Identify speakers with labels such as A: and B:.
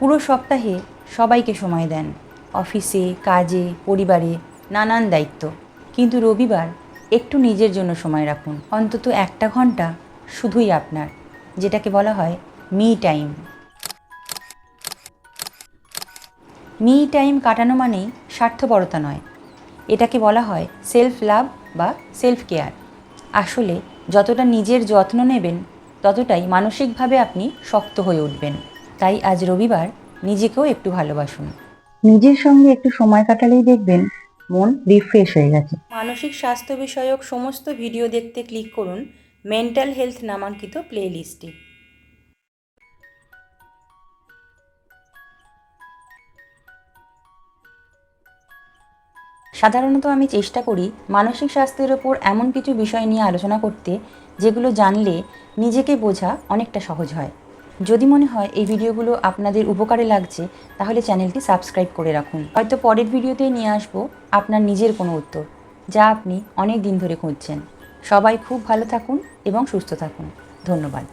A: পুরো সপ্তাহে সবাইকে সময় দেন। অফিসে, কাজে, পরিবারে নানান দায়িত্ব। কিন্তু রবিবার একটু নিজের জন্য সময় রাখুন। অন্তত একটা ঘণ্টা শুধুই আপনার, যেটাকে বলা হয় মি টাইম। মি টাইম কাটানো মানেই স্বার্থপরতা নয়। এটাকে বলা হয় সেলফ লাভ বা সেলফ কেয়ার। আসলে যতটা নিজের যত্ন নেবেন, ততটাই মানসিকভাবে আপনি শক্ত হয়ে উঠবেন। তাই আজ রবিবার নিজেকেও একটু ভালোবাসুন। নিজের সঙ্গে একটু সময় কাটালেই দেখবেন মন রিফ্রেশ হয়ে গেছে। মানসিক স্বাস্থ্য বিষয়ক সমস্ত ভিডিও দেখতে ক্লিক করুন মেন্টাল হেলথ নামাঙ্কিত প্লে প্লেলিস্টে। সাধারণত আমি চেষ্টা করি মানসিক স্বাস্থ্যের ওপর এমন কিছু বিষয় নিয়ে আলোচনা করতে যেগুলো জানলে নিজেকে বোঝা অনেকটা সহজ হয়। যদি মনে হয় এই ভিডিওগুলো আপনাদের উপকারে লাগছে, তাহলে চ্যানেলটি সাবস্ক্রাইব করে রাখুন। হয়তো পরের ভিডিওতে নিয়ে আসব আপনার নিজের কোনো উত্তর, যা আপনি অনেক দিন ধরে খুঁজছেন। সবাই খুব ভালো থাকুন এবং সুস্থ থাকুন। ধন্যবাদ।